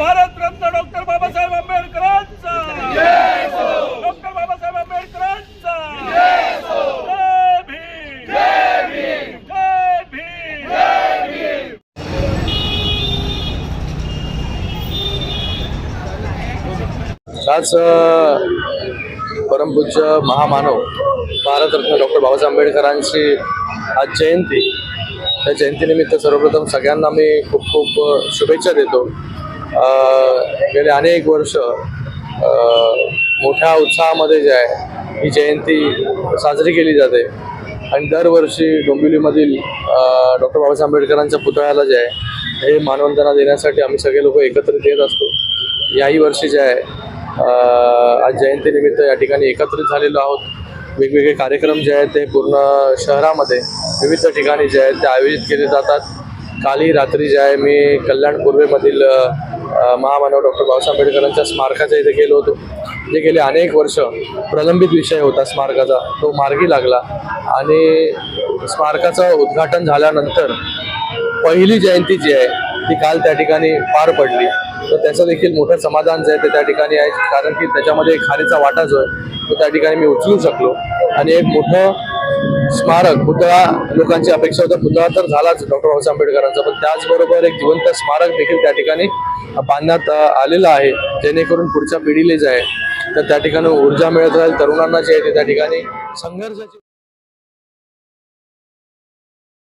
Bharat Ratna doctor Babasaheb आंबेडकरांचा doctor Babasaheb आंबेडकरांचा जय भीम जय भीम आज परमपूज्य महामानव भारतरत्न डॉक्टर बाबासाहेब आंबेडकरांची आज जयंती. त्या जयंतीनिमित्त सर्वप्रथम सगळ्यांना मी खूप खूप शुभेच्छा देतो. गेले अनेक वर्ष मोठ्या उत्साहामध्ये जे आहे ही जयंती साजरी केली जाते. आणि दरवर्षी डोंबिवलीमधील डॉक्टर बाबासाहेब आंबेडकरांच्या पुतळ्याला जे आहे हे मानवंदना देण्यासाठी आम्ही सगळे लोक एकत्रित येत असतो. याही वर्षी जे आहे आज जयंतीनिमित्त या ठिकाणी एकत्रित झालेलो आहोत. वेगवेगळे कार्यक्रम जे आहेत ते पूर्ण शहरामध्ये विविध ठिकाणी जे आहेत ते आयोजित केले जातात. काली रात्री जे आहे मी कल्याण पूर्वेमधील महामानव डॉक्टर बाबासाहेब आंबेडकरांच्या स्मारकाच्या इथे गेलो होतो. जे गेले अनेक वर्ष प्रलंबित विषय होता स्मारकाचा. तो मार्गी लागला. आणि स्मारकाचं उद्घाटन झाल्यानंतर पहिली जयंती जी आहे ती काल त्या ठिकाणी पार पडली. तर त्याचं देखील मोठं समाधान जे आहे ते त्या ठिकाणी आहे. कारण की त्याच्यामध्ये एक खारीचा वाटा जो आहे तो त्या ठिकाणी मी उचलू शकलो. आणि एक मोठं स्मारक पुतळा लोकांची अपेक्षा होता. पुतळा तर झालाच डॉक्टर बाबासाहेब आंबेडकरांचा. पण त्याचबरोबर एक जिवंत स्मारक देखील त्या ठिकाणी बांधण्यात आलेलं आहे. जेणेकरून पुढच्या पिढीला जे आहे तर त्या ठिकाणी ऊर्जा मिळत राहील. तरुणांना जे आहे ते त्या ठिकाणी संघर्षाची